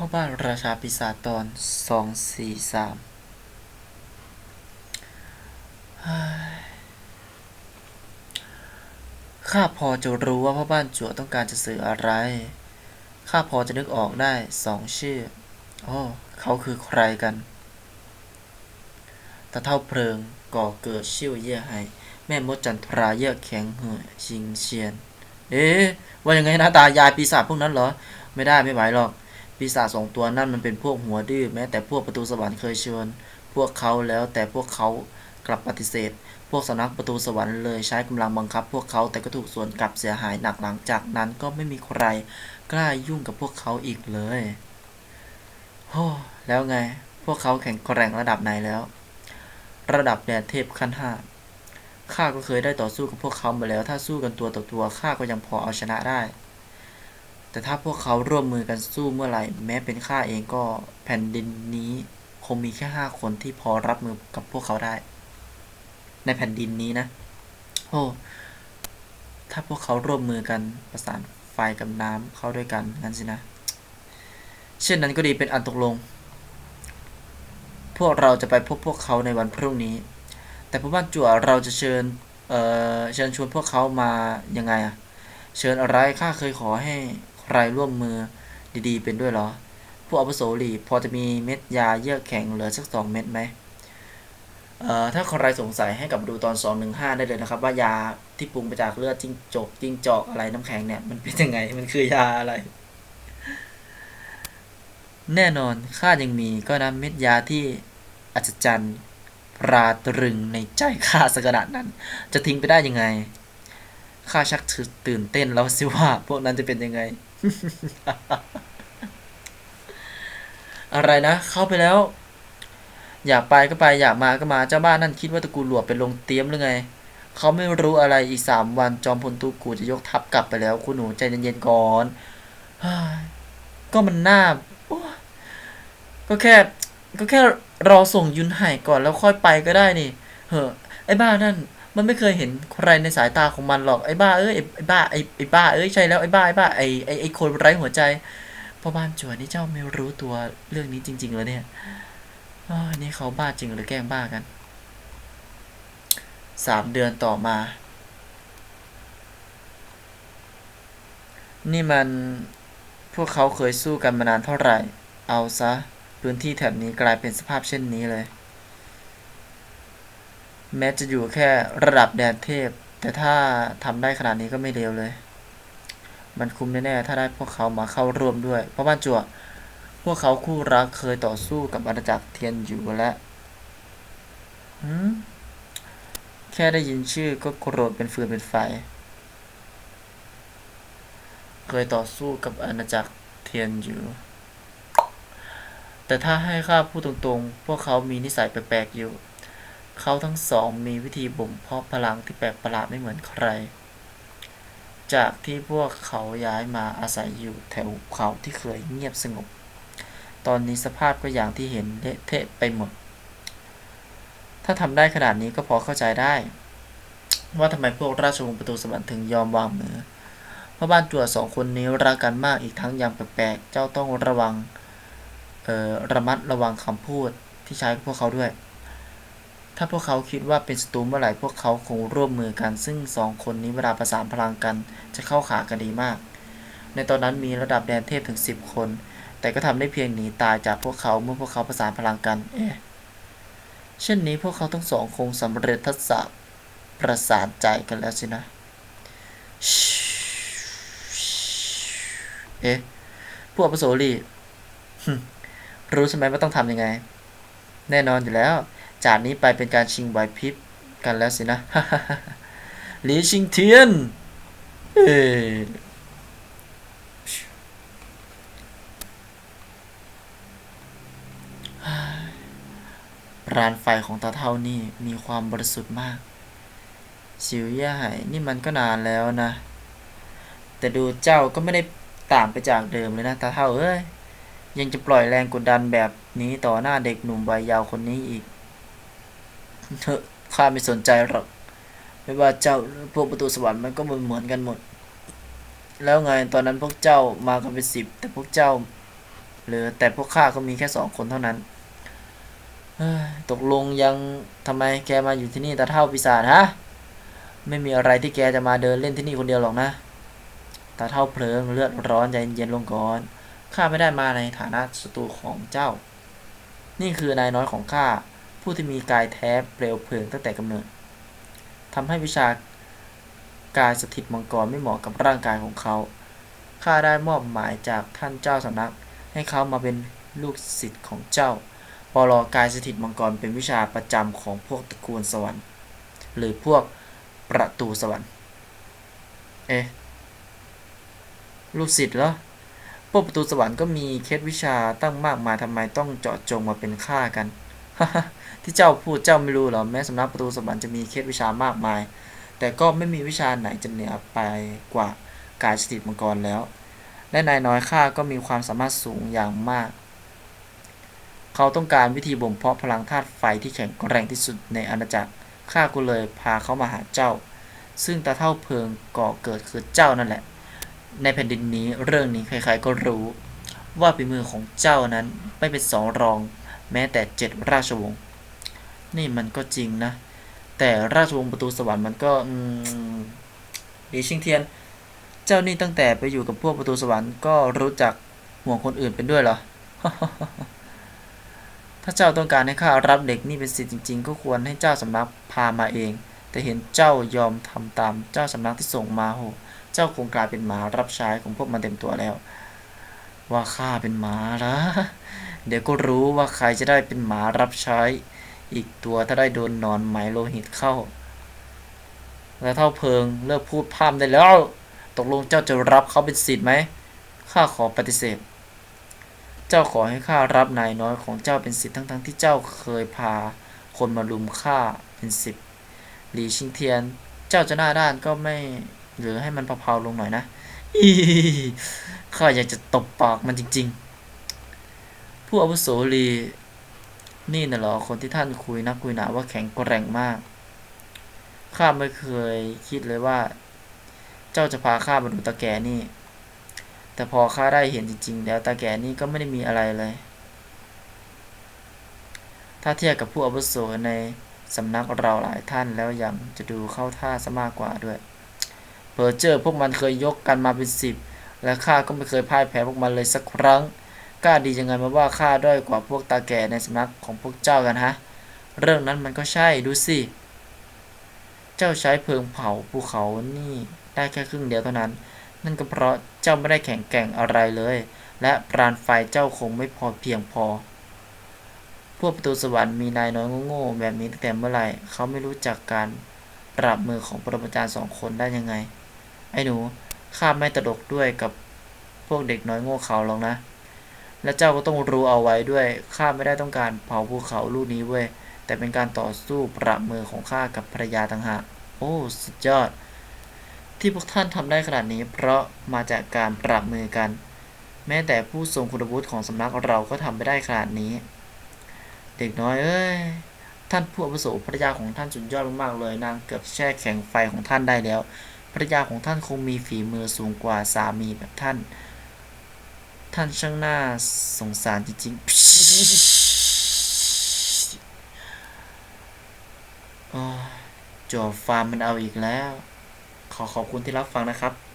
พ่อบ้านราชาปีศาจตอนสองสี่สามข้าพอจะรู้ว่าพ่อบ้านจั่วต้องการจะสื่ออะไร ข้าพอจะนึกออกได้สองชื่อ โอ้เขาคือใครกัน ตะเท่าเพลิงก่อเกิดชิ่วเย่ยไห้แม่มดจันทราเย่อแข็งเหือชิงเชียน เอ๊ะว่ายังไงนะตายายปีศาจพวกนั้นเหรอ ไม่ได้ไม่ไหวหรอก ปีศาจสองตัวนั่นมันเป็นพวกหัวดื้อแม้แต่พวกประตูสวรรค์เคยเชิญ พวกเขาแล้วแต่พวกเขากลับปฏิเสธ พวกสำนักประตูสวรรค์เลยใช้กำลังบังคับ พวกเขาแต่ก็ถูกส่วนกลับเสียหายหนักหลังจากนั้นก็ไม่มีใครกล้ายุ่งกับพวกเขาอีกเลยโอ้แล้วไง พวกเขาแข็งแกร่งระดับไหนแล้ว ระดับแดนเทพขั้นห้าข้าก็เคยได้ต่อสู้กับพวกเขามาแล้ว ถ้าสู้กันตัวต่อตัวข้าก็ยังพอเอาชนะได้ แต่ถ้าพวกเขาร่วมมือกันสู้เมื่อไหร่ แม้เป็นข้าเองก็แผ่นดินนี้คงมีแค่ห้าคนที่พอรับมือกับพวกเขาได้ ในแผ่นดินนี้นะ โอ้ถ้าพวกเขาร่วมมือกันประสานไฟกับน้ำเข้าด้วยกันงั้นสินะ เช่นนั้นก็ดีเป็นอันตกลง พวกเราจะไปพบพวกเขาในวันพรุ่งนี้ แต่พ่อบ้านจั่วเราจะเชิญเอ่อเชิญชวนพวกเขามายังไงอะเชิญอะไรข้าเคยขอให้ ใครร่วมมือดีๆ เป็นด้วยเหรอพวกอาวุโสหลีพอจะมีเม็ดยาเยือกแข็งเหลือสักสองเม็ดไหมเอ่อถ้าใครสงสัยให้กลับมาดูตอน 215 ได้เลยนะครับ ว่ายาที่ปรุงมาจากเลือดจิ้งจกจิ้งจอกอะไรน้ำแข็งเนี่ย มันเป็นยังไงมันคือยาอะไร แน่นอนข้ายังมีก็นะเม็ดยาที่อัศจรรย์ปราตรึงในใจข้าสกขนาดนั้น จะทิ้งไปได้ยังไงข้าชักตื่นเต้นแล้วสิว่า พวกนั้นจะเป็นยังไงอะไรนะ เข้าไปแล้ว อยากไปก็ไป อยากมาก็มา เจ้าบ้านนั่นคิดว่าตระกูลหลวงเป็นลงเตรียมหรือไง เขาไม่รู้อะไรอีกสามวันจอมพลตูกูจะยกทัพกลับไปแล้ว คุณหนูใจเย็นๆก่อนก็มันน่าก็แค่ ก็แค่รอส่งยุนไห่ก่อนแล้วค่อยไปก็ได้นี่เฮ้อไอ้บ้านั่น มันไม่เคยเห็นใครในสายตาของมันหรอกไอ้บ้าเอ้ยไอ้ไอ้บ้าไอ้ไอ้บ้าเอ้ยใช่แล้วไอ้บ้าไอ้บ้าไอ้ไอ้ไอ้คนไร้หัวใจพ่อบ้านจวนนี่เจ้าไม่รู้ตัวเรื่องนี้จริงๆเหรอเนี่ยอนี่เขาบ้าจริงหรือแกล้งบ้ากันสามเดือนต่อมา นี่มันพวกเขาเคยสู้กันมานานเท่าไหร่ เอาซะ พื้นที่แถบนี้กลายเป็นสภาพเช่นนี้เลย แม้จะอยู่แค่ระดับแดนเทพ แต่ถ้าทำได้ขนาดนี้ก็ไม่เลวเลย มันคุ้มแน่ๆถ้าได้พวกเขามาเข้าร่วมด้วย เพราะบ้านจั่วพวกเขาคู่รักเคยต่อสู้กับอาณาจักรเทียนอยู่และหืมแค่ได้ยินชื่อก็โกรธเป็นฟืนเป็นไฟ เคยต่อสู้กับอาณาจักรเทียนอยู่ แต่ถ้าให้ข้าพูดตรงๆ พวกเขามีนิสัยแปลกๆอยู่ เขาทั้งสองมีวิธีบ่มเพาะพลังที่แปลกประหลาดไม่เหมือนใคร จากที่พวกเขาย้ายมาอาศัยอยู่แถวเขาที่เคยเงียบสงบ ตอนนี้สภาพก็อย่างที่เห็นเละเทะไปหมด ถ้าทำได้ขนาดนี้ก็พอเข้าใจได้ ว่าทำไมพวกราชวงศ์ประตูสวรรค์ถึงยอมวางมือเพราะบ้านจั่วสองคนนี้รักกันมากอีกทั้งยังแปลกๆ เจ้าต้องระวัง เอ่อ ระมัดระวังคำพูดที่ใช้กับพวกเขาด้วย ถ้าพวกเขาคิดว่าเป็นศัตรูเมื่อไหร่พวกเขาคงร่วมมือกัน ซึ่งสองคนนี้เวลาประสานพลังกันจะเข้าขากันดีมาก ในตอนนั้นมีระดับแดนเทพถึงสิบคน แต่ก็ทำได้เพียงหนีตายจากพวกเขาเมื่อพวกเขาประสานพลังกันเอ๊ะเช่นนี้พวกเขาทั้งสองคงสำเร็จทักษะประสานใจกันแล้วสินะ เอ๊ะพวกอปโสรีรู้ใช่ไหมว่าต้องทำยังไง แน่นอนอยู่แล้ว จากนี้ไปเป็นการชิงไหวพริบกันแล้วสินะหลีชิงเทียนเอปราณไฟของตาเท่านี่มีความบริสุทธิ์มาก สิวย่ายนี่มันก็นานแล้วนะ แต่ดูเจ้าก็ไม่ได้ต่างไปจากเดิมเลยนะตาเท่าเอ้ย ยังจะปล่อยแรงกดดันแบบนี้ต่อหน้าเด็กหนุ่มวัยยาวคนนี้อีก เถอข้าไม่สนใจหรอก ไม่ว่าเจ้าหรือพวกประตูสวรรค์มันก็เหมือนกันหมด แล้วไงตอนนั้นพวกเจ้ามากันเป็นสิบแต่พวกเจ้าหรือแต่พวกข้าก็มีแค่สองคนเท่านั้นตกลงยังทำไมแกมาอยู่ที่นี่ตาเท่าปีศาจฮะ ไม่มีอะไรที่แกจะมาเดินเล่นที่นี่คนเดียวหรอกนะตาเท่าเพลิงเลือดร้อนใจเย็นลงก่อนข้าไม่ได้มาในฐานะศัตรูของเจ้า นี่คือนายน้อยของข้า ผู้ที่มีกายแท้เปลวเพลิงตั้งแต่กำเนิดทำให้วิชากายสถิตมังกรไม่เหมาะกับร่างกายของเขา ข้าได้มอบหมายจากท่านเจ้าสำนัก ให้เขามาเป็นลูกศิษย์ของเจ้าปลอกายสถิตมังกรเป็นวิชาประจำของพวกตระกูลสวรรค์ หรือพวกประตูสวรรค์ เอ๊ะ ลูกศิษย์เหรอ พวกประตูสวรรค์ก็มีเคล็ดวิชาตั้งมากมายทำไมต้องเจาะจงมาเป็นข้ากัน ที่เจ้าพูดเจ้าไม่รู้หรอแม้สำนักประตูสวรรค์จะมีเคล็ดวิชามากมาย แต่ก็ไม่มีวิชาไหนจะเหนือไปกว่ากายสถิตมังกรแล้ว และนายน้อยข้าก็มีความสามารถสูงอย่างมาก เขาต้องการวิธีบ่มเพาะพลังธาตุไฟที่แข็งแกร่งที่สุดในอาณาจักรข้าก็เลยพาเขามาหาเจ้า ซึ่งตาเท่าเพลิงก่อเกิดคือเจ้านั่นแหละ ในแผ่นดินนี้เรื่องนี้ใครๆก็รู้ ว่าฝีมือของเจ้านั้นไม่เป็นสองรอง แม้แต่เจ็ดราชวงศ์นี่มันก็จริงนะ แต่ราชวงศ์ประตูสวรรค์มันก็ดีชิงเทียน เจ้านี่ตั้งแต่ไปอยู่กับพวกประตูสวรรค์ก็รู้จักห่วงคนอื่นเป็นด้วยเหรอ ถ้าเจ้าต้องการให้ข้ารับเด็กนี่เป็นสิทธิ์จริง ๆ ก็ควรให้เจ้าสำนักพามาเอง แต่เห็นเจ้ายอมทำตามเจ้าสำนักที่ส่งมาโห เจ้าคงกลายเป็นหมารับใช้ของพวกมันเต็มตัวแล้ว ว่าข้าเป็นหมาละ เดี๋ยวก็รู้ว่าใครจะได้เป็นหมารับใช้ อีกตัวถ้าได้โดนนอนไหมโลหิตเข้า แล้วเท่าเพิงเลิกพูดพร่ำได้แล้ว ตกลงเจ้าจะรับเขาเป็นศิษย์ไหมข้าขอปฏิเสธ เจ้าขอให้ข้ารับนายน้อยของเจ้าเป็นศิษย์ทั้งๆที่เจ้าเคยพา คนมาลุมข้าเป็นศิษย์หลีชิงเทียน เจ้าจะหน้าด้านก็ไม่หรือให้มันเผาๆลงหน่อยนะข้าอยากจะตบปากมันจริง ๆ ผู้อาวุโสลีนี่น่ะเหรอคนที่ท่านคุยนักคุยหนาว่าแข็งแกร่งมาก ข้าไม่เคยคิดเลยว่า เจ้าจะพาข้ามาดูตาแกนี่ แต่พอข้าได้เห็นจริง ๆ แล้วตาแกนี่ก็ไม่ได้มีอะไรเลย ถ้าเทียบกับผู้อาวุโสในสำนักเราหลายท่านแล้วยังจะดูเข้าท่าซะมากกว่าด้วย เพอร์เจอร์พวกมันเคยยกกันมาเป็นสิบและข้าก็ไม่เคยพ่ายแพ้พวกมันเลยสักครั้ง ล้าดียังไงมาว่าข้าด้อยกว่าพวกตาแก่ในสำนักของพวกเจ้ากันฮะ เรื่องนั้นมันก็ใช่ดูสิ เจ้าใช้เพลิงเผาภูเขานี่ได้แค่ครึ่งเดียวเท่านั้น นั่นก็เพราะเจ้าไม่ได้แข็งแกร่งอะไรเลย และปราณไฟเจ้าคงไม่พอเพียงพอ พวกประตูสวรรค์มีนายน้อยโง่ๆแบบนี้ตั้งแต่เมื่อไหร่เขาไม่รู้จักการปรับมือของปรมาจารย์สองคนได้ยังไง ไอ้หนูข้าไม่ตลกด้วยกับพวกเด็กน้อยโง่เขาหรอกนะ และเจ้าก็ต้องรู้เอาไว้ด้วย ข้าไม่ได้ต้องการเผาภูเขาลูกนี้เว้ย แต่เป็นการต่อสู้ประมือของข้ากับภรรยาต่างหาก โอ้ สุดยอด ที่พวกท่านทำได้ขนาดนี้ เพราะมาจากการปรับมือกัน แม้แต่ผู้ทรงคุณวุฒิของสำนักเราก็ทำไม่ได้ขนาดนี้ เด็กน้อยเอ้ย ท่านผู้อาวุโสภรรยาของท่านสุดยอดมากๆเลย นางเกือบแช่แข็งไฟของท่านได้แล้ว ภรรยาของท่านคงมีฝีมือสูงกว่าสามีแบบท่าน ท่านช่างน่าสงสารจริงๆโอ้จอฟาร์มมันเอาอีกแล้ว ขอขอบคุณที่รับฟังนะครับ